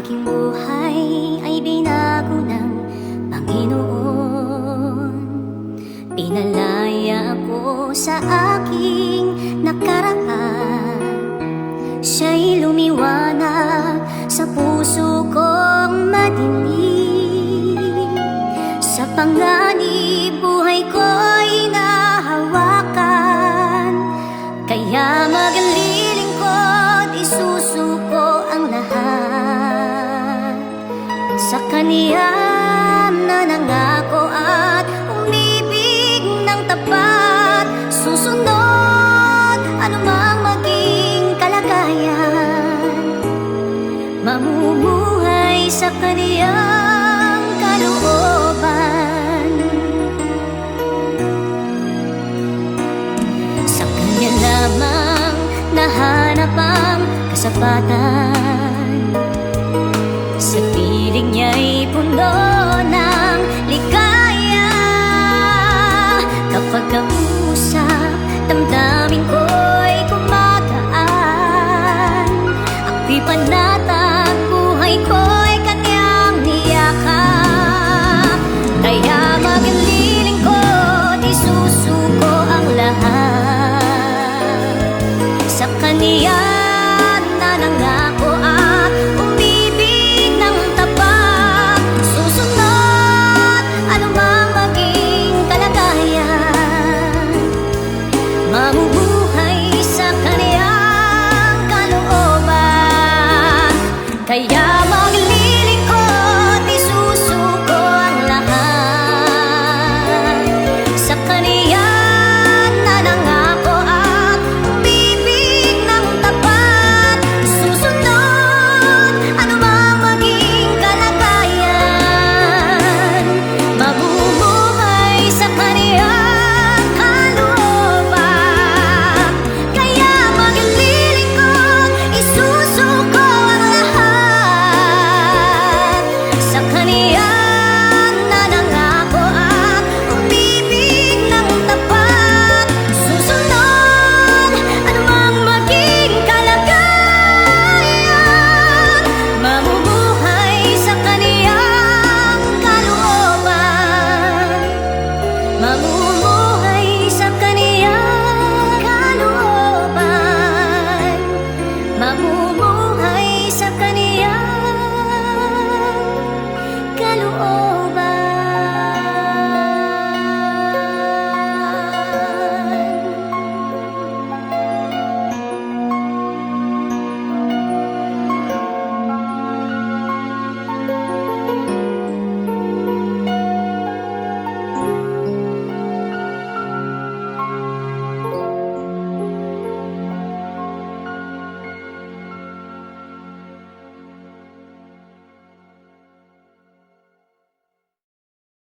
Aking buhay ay binago ng Panginoon. Pinalaya ko sa aking nakaraan. Siya'y lumiwanag sa puso kong madilim. Sa panganib buhay ko'y nahawakan. Kaya maglilingkod, kaniya na nangako at umibig ng tapat. Susunod anumang maging kalagayan. Mamumuhay sa kaniyang kalooban. Sa kanya lamang nahanap ang kasapatan Mamubuhay sa kaniyang kalooban. Kaya